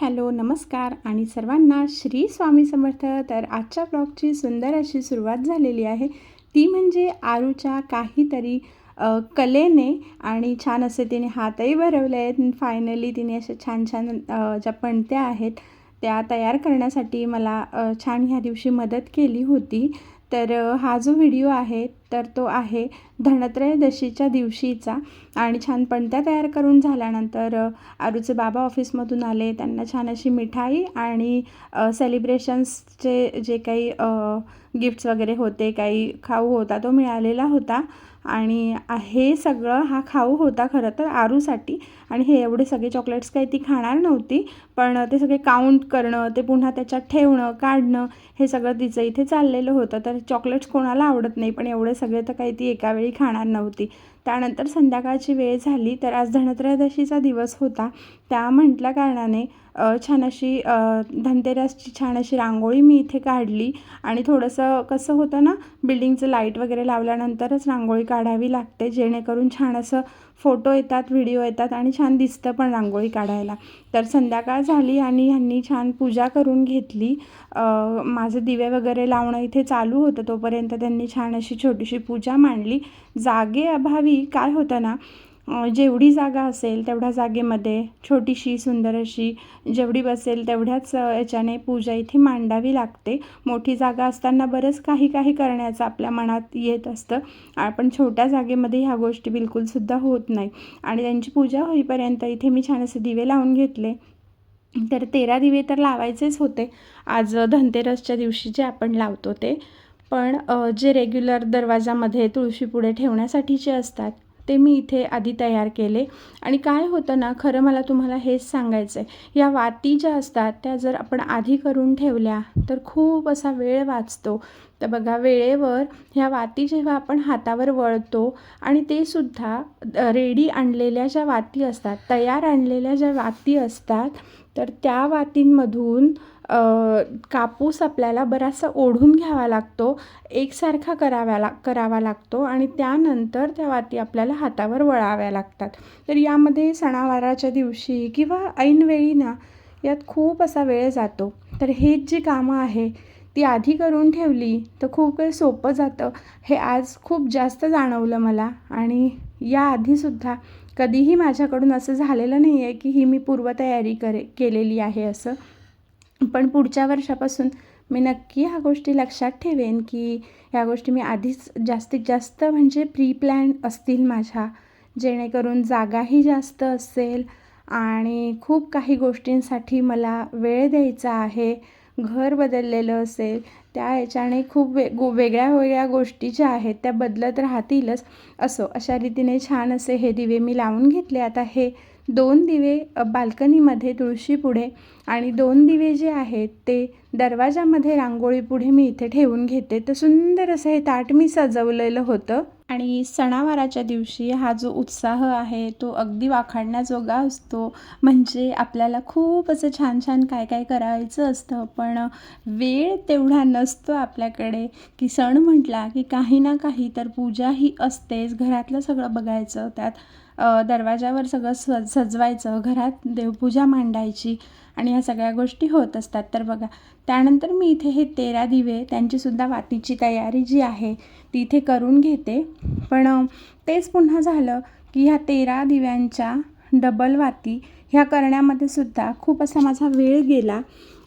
Hello नमस्कार आणि सर्वांना श्री स्वामी समर्थ. तर आजच्या ब्लॉगची सुंदर अशी सुरुवात झालेली आहे. ती म्हणजे आरूच्या काहीतरी कलेने आणि छान असे तिने हातही भरवले आहेत. फायनली तिने अशा छान छान ज्या पणत्या आहेत त्या तयार करण्यासाठी मला छान ह्या दिवशी मदत केली होती. तर हा जो व्हिडिओ आहे तर तो आहे धनत्रयोदशीच्या दिवशीचा. आणि छान पणत्या तयार करून झाल्यानंतर आरूचे बाबा ऑफिसमधून आले. त्यांना छान अशी मिठाई आणि सेलिब्रेशन्सचे जे काही गिफ्ट्स वगैरे होते काही खाऊ होता तो मिळालेला होता. आणि हे सगळं हा खाऊ होता खरं तर आरूसाठी. आणि हे एवढे सगळे चॉकलेट्स काही ती खाणार नव्हती पण ते सगळे काउंट करणं ते पुन्हा त्याच्यात ठेवणं काढणं हे सगळं तिचं इथे चाललेलं होतं. तर चॉकलेट्स कोणाला आवडत नाही पण एवढे सगळे तर काही ती एका वेळी खाणार नव्हती. त्यानंतर संध्याकाळची वेळ झाली तर आज धनत्रयोदशीचा दिवस होता. त्या म्हटल्या कारणाने छान अशी धनतेरसची छान अशी रांगोळी मी इथे काढली. आणि थोडंसं कसं होतं ना बिल्डिंगचं लाइट वगैरे लावल्यानंतरच रांगोळी काढावी लागते. जेणेकरून छान असं फोटो येतात व्हिडिओ येतात आणि छान दिसतं पण रांगोळी काढायला. तर संध्याकाळ झाली आणि ह्यांनी छान पूजा करून घेतली. माझं दिवे वगैरे लावणं इथे चालू होतं. तोपर्यंत त्यांनी छान अशी छोटीशी पूजा मांडली. जागे अभावी काय होतं ना जेवढी जागा असेल तेवढ्या जागेमध्ये छोटीशी सुंदर अशी जेवढी बसेल तेवढ्याच याच्याने पूजा इथे मांडावी लागते. मोठी जागा असताना बरंच काही काही करण्याचं आपल्या मनात येत असतं. आपण छोट्या जागेमध्ये ह्या गोष्टी बिलकुलसुद्धा होत नाही. आणि त्यांची पूजा होईपर्यंत इथे मी छान असे दिवे लावून घेतले. तर तेरा दिवे तर लावायचेच होते. आज धनतेरसच्या दिवशी जे आपण लावतो ते. पण जे रेग्युलर दरवाजामध्ये तुळशीपुढे ठेवण्यासाठीचे असतात ते मी इथे आधी तयार केले. आणि काय होतं ना खरं मला तुम्हाला हेच सांगायचं आहे या वाती ज्या असतात त्या जर आपण आधी करून ठेवल्या तर खूप असा वेळ वाचतो. तर बघा वेळेवर ह्या वाती जेव्हा आपण हातावर वळतो आणि ते सुद्धा रेडी आणलेल्या ज्या वाती असतात तयार आणलेल्या ज्या वाती असतात तर त्या वातींमधून कापूस आपल्याला बराचसा ओढून घ्यावा लागतो एकसारखा कराव्या ला करावा लागतो आणि त्यानंतर त्या वाती आपल्याला हातावर वळाव्या लागतात. तर यामध्ये सणावाराच्या दिवशी किंवा ऐनवेळी ना यात खूप असा वेळ जातो. तर हेच जी कामं आहे ती आधी करून ठेवली तर खूप काही सोपं जातं. हे आज खूप जास्त जाणवलं मला आणि याआधीसुद्धा कधीही माझ्याकडून असं झालेलं नाही आहे की ही मी पूर्वतयारी करे केलेली आहे असं. पण पुढच्या वर्षापासून मी नक्की ह्या गोष्टी लक्षात ठेवेन की ह्या गोष्टी मी आधीच जास्तीत जास्त म्हणजे प्री प्लॅन असतील माझ्या. जेणेकरून जागाही जास्त असेल आणि खूप काही गोष्टींसाठी मला वेळ द्यायचा आहे. घर बदललेलं असेल त्या याच्याने खूप वे गो वेगळ्या वेगळ्या गोष्टी ज्या आहेत त्या बदलत राहतीलच. असो अशा रीतीने छान असे हे दिवे मी लावून घेतले. आता हे दोन दिवे बाल्कनीमध्ये तुळशीपुढे आणि दोन दिवे जे आहेत ते दरवाजामध्ये रांगोळीपुढे मी इथे ठेवून घेते. तर सुंदर असं हे ताट मी सजवलेलं होतं. आणि सणावाराच्या दिवशी हा जो उत्साह आहे तो अगदी वाखाणण्याजोगा असतो. म्हणजे आपल्याला खूप असं छान छान काय काय करायचं असतं पण वेळ तेवढा नसतो आपल्याकडे. की सण म्हटला की काही ना काही तर पूजा ही असतेच घरातलं सगळं बघायचं त्यात दरवाजावर सगळं सज सजवायचं घरात देवपूजा मांडायची. आणि ह्या सगळ्या गोष्टी होत असतात. तर बघा त्यानंतर मी इथे हे तेरा दिवे त्यांचीसुद्धा वातीची तयारी जी आहे ती इथे करून घेते. पण तेच पुन्हा झालं की ह्या तेरा दिव्यांच्या डबल वाती ह्या करण्यामध्ये सुद्धा खूप असा माझा वेळ गेला.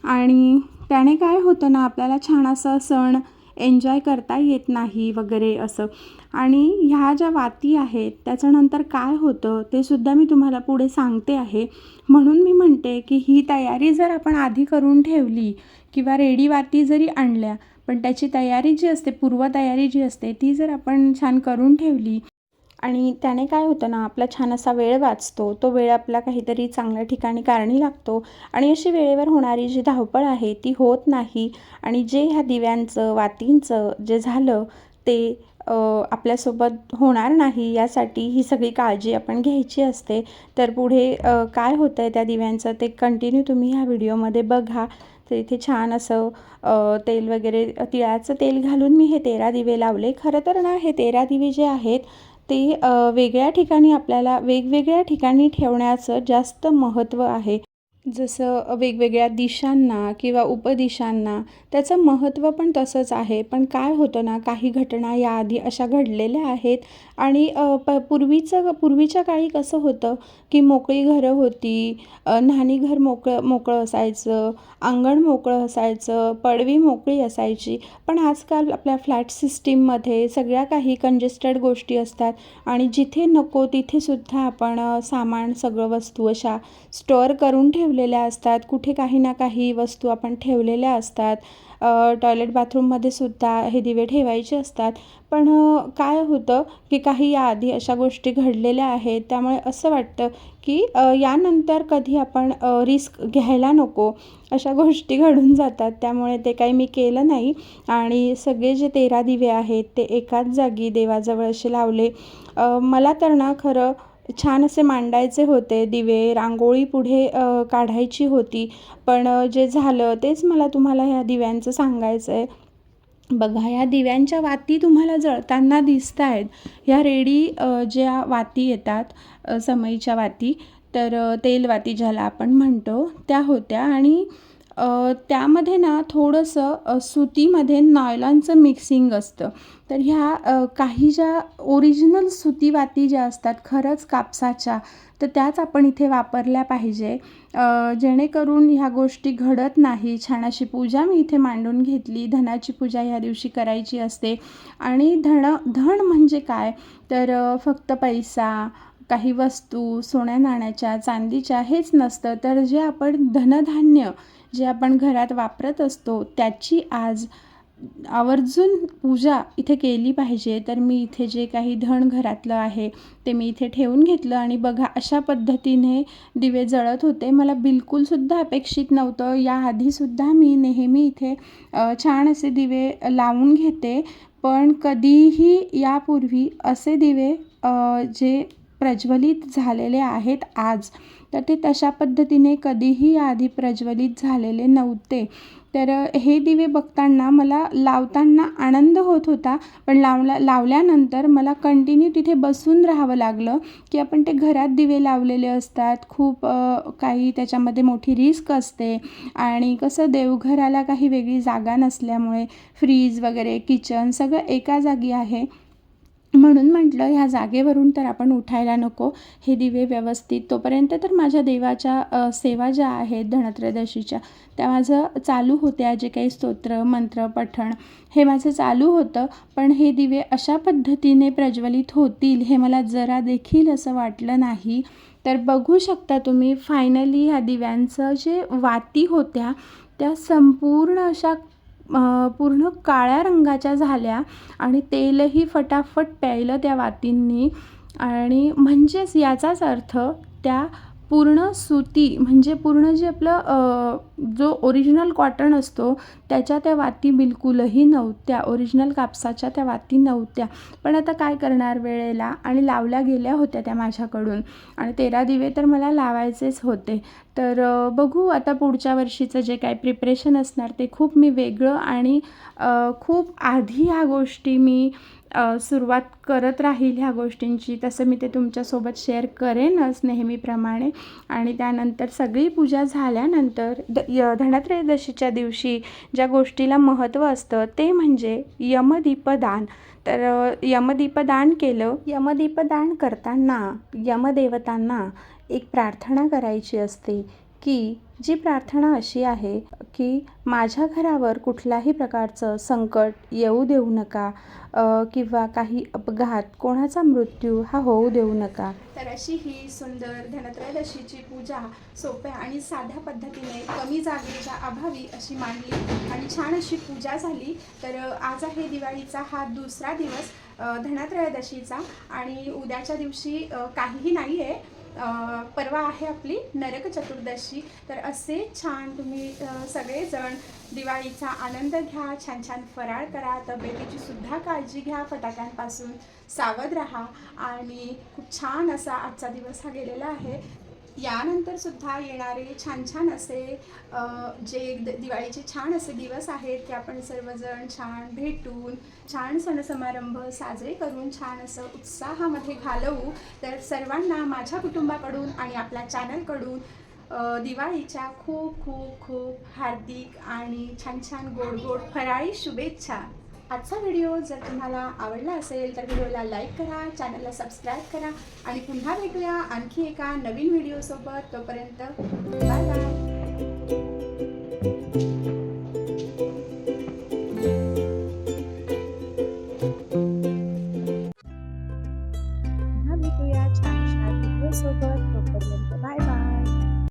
आणि त्याने काय होतं ना आपल्याला छान असा सण एन्जॉय करता येत नाही वगैरे असं. आणि ह्या ज्या वाती आहेत त्याच्यानंतर काय होतं ते सुद्धा मी तुम्हाला पुढे सांगते आहे. म्हणून मी म्हणते की ही तयारी जर आपण आधी करून ठेवली किंवा रेडी वाती जरी आणल्या पण त्याची तयारी जी असते पूर्वतयारी जी असते ती जर आपण छान करून ठेवली आणि त्याने काय होतं ना आपला छान असा वेळ वाचतो तो वेळ आपला काहीतरी चांगल्या ठिकाणी कारणी लागतो आणि अशी वेळेवर होणारी जी धावपळ आहे ती होत नाही आणि जे ह्या दिव्यांचं वातींचं जे झालं ते आपल्यासोबत होणार नाही यासाठी ही सगळी काळजी आपण घ्यायची असते. तर पुढे काय होतं आहे त्या दिव्यांचं ते कंटिन्यू तुम्ही ह्या व्हिडिओमध्ये बघा. तर इथे छान असं तेल वगैरे तिळाचं तेल घालून मी हे तेरा दिवे लावले. खरं तर ना हे तेरा दिवे जे आहेत ते वेगळ्या ठिकाणी आपल्याला वेगवेगळ्या ठिकाणी ठेवण्याचं जास्त महत्त्व आहे. जसं वेगवेगळ्या दिशांना किंवा उपदिशांना त्याचं महत्त्व पण तसंच आहे. पण काय होतं ना काही घटना याआधी अशा घडलेल्या आहेत आणि प पूर्वीचं पूर्वीच्या काळी कसं होतं की मोकळी घरं होती अ, न्हाणी घर मोकळं मोकळं असायचं अंगण मोकळं असायचं पडवी मोकळी असायची. पण आजकाल आपल्या फ्लॅट सिस्टीममध्ये सगळ्या काही कंजेस्टेड गोष्टी असतात आणि जिथे नको तिथेसुद्धा आपण सामान सगळं वस्तू अशा स्टोअर करून ठेव ठेवलेल्या असतात. कुठे काही ना काही वस्तू आपण ठेवलेल्या असतात. टॉयलेट बाथरूममध्ये सुद्धा हे दिवे ठेवायचे असतात. पण काय होतं की काही याआधी अशा गोष्टी घडलेल्या आहेत. त्यामुळे असं वाटतं की यानंतर कधी आपण रिस्क घ्यायला नको. अशा गोष्टी घडून जातात. त्यामुळे ते काही मी केलं नाही. आणि सगळे जे तेरा दिवे आहेत ते एकाच जागी देवाजवळ असे लावले. मला तर ना खरं छान असे मांडायचे होते दिवे रांगोळी पुढे काढायची होती. पण जे झालं तेच मला तुम्हाला ह्या दिव्यांचं सांगायचं आहे बघा ह्या दिव्यांच्या वाती तुम्हाला जळताना दिसत आहेत ह्या रेडी ज्या वाती येतात समईच्या वाती तर तेलवाती ज्याला आपण म्हणतो त्या होत्या. आणि त्यामध्ये ना थोडंसं सुतीमध्ये नॉयलॉनचं मिक्सिंग असतं. तर ह्या काही ज्या ओरिजिनल सुती वाती ज्या असतात खरंच कापसाच्या तर त्याच आपण इथे वापरल्या पाहिजे. जेणेकरून ह्या गोष्टी घडत नाही. छान अशी पूजा मी इथे मांडून घेतली. धनाची पूजा ह्या दिवशी करायची असते. आणि धन धन म्हणजे काय? तर फक्त पैसा काही वस्तू सोन्या नाण्याच्या चांदीच्या हेच नसतं. तर जे आपण धनधान्य जे आपण घरात वापरत असतो त्याची आज आवर्जून पूजा इथे केली पाहिजे. तर मी इथे जे काही धन घरातलं आहे ते मी इथे ठेवून घेतलं आणि बघा अशा पद्धतीने दिवे जळत होते. मला बिलकुलसुद्धा अपेक्षित नव्हतं. याआधीसुद्धा मी नेहमी इथे छान असे दिवे लावून घेते. पण कधीही यापूर्वी असे दिवे जे प्रज्वलित झालेले आहेत आज. तर ते तशा पद्धतीने कधीही आधी प्रज्वलित झालेले नव्हते. तर हे दिवे बघताना मला लावताना आनंद होत होता पण लावला लावल्यानंतर मला कंटिन्यू तिथे बसून राहावं लागलं की आपण ते घरात दिवे लावलेले असतात. खूप काही त्याच्यामध्ये मोठी रिस्क असते. आणि कसं देवघराला काही वेगळी जागा नसल्यामुळे फ्रीज वगैरे किचन सगळं एका जागी आहे. म्हणून म्हटलं ह्या जागेवरून तर आपण उठायला नको. हे दिवे व्यवस्थित तोपर्यंत तर माझ्या देवाच्या सेवा ज्या आहेत धनत्रयोदशीच्या त्या माझं चालू होत्या. जे काही स्तोत्र मंत्र पठण हे माझं चालू होतं. पण हे दिवे अशा पद्धतीने प्रज्वलित होतील हे मला जरा देखील असं वाटलं नाही. तर बघू शकता तुम्ही फायनली ह्या दिव्यांचं जे वाती होत्या त्या संपूर्ण अशा पूर्ण काळ्या रंगाच्या झाल्या आणि तेलही फटाफट प्यायलं त्या वातींनी. आणि म्हणजेच याचाच अर्थ त्या पूर्ण सुती म्हणजे पूर्ण जे आपलं जो ओरिजिनल कॉटन असतो त्याच्या त्या वाती बिलकुलही नव्हत्या. ओरिजिनल कापसाच्या त्या वाती नव्हत्या. पण आता काय करणार वेळेला? आणि लावल्या गेल्या होत्या त्या माझ्याकडून. आणि तेरा दिवे तर मला लावायचेच होते. तर बघू आता पुढच्या वर्षीचं जे काय प्रिपरेशन असणार ते खूप मी वेगळं आणि खूप आधी ह्या गोष्टी मी सुरुवात करत राहील ह्या गोष्टींची तसं मी ते तुमच्यासोबत शेअर करेनच नेहमीप्रमाणे. आणि त्यानंतर सगळी पूजा झाल्यानंतर द य धनत्रयोदशीच्या दिवशी ज्या गोष्टीला महत्त्व असतं ते म्हणजे यमदीपदान. तर यमदीपदान केलं. यमदीपदान करताना यमदेवतांना एक प्रार्थना करायची असते. की जी प्रार्थना अशी आहे की माझ्या घरावर कुठल्याही प्रकारचं संकट येऊ देऊ नका किंवा काही अपघात कोणाचा मृत्यू हा होऊ देऊ नका. तर अशी ही सुंदर धनत्रयोदशीची पूजा सोप्या आणि साध्या पद्धतीने कमी जागेच्या अभावी अशी मांडली आणि छान अशी पूजा झाली. तर आज आहे दिवाळीचा हा दुसरा दिवस धनत्रयोदशीचा आणि उद्याच्या दिवशी काहीही नाही आहे परवा आहे आपली नरक चतुर्दशी. तर असे छान तुम्ही सगळेजण दिवाळीचा आनंद घ्या छान छान फराळ करा तब्येतीची सुद्धा काळजी घ्या फटाक्यांपासून सावध राहा. आणि खूप छान असा आजचा दिवस हा गेलेला आहे. यानंतर सुद्धा येणारे छान छान असे जे द- दिवाळीचे छान असे दिवस आहेत की आपण सर्वजण छान भेटून छान सण समारंभ साजरे करून छान असं उत्साहामध्ये घालवू. तर सर्वांना माझ्या कुटुंबाकडून आणि आपल्या चॅनलकडून दिवाळीच्या खूप खूप खूप हार्दिक आणि छान छान गोड गोड फराळी शुभेच्छा. आजचा व्हिडिओ जर तुम्हाला आवडला असेल तर व्हिडिओला लाईक करा चॅनलला सबस्क्राईब करा आणि पुन्हा भेटूया आणखी एका नवीन व्हिडिओसोबत. तोपर्यंत बाय बाय.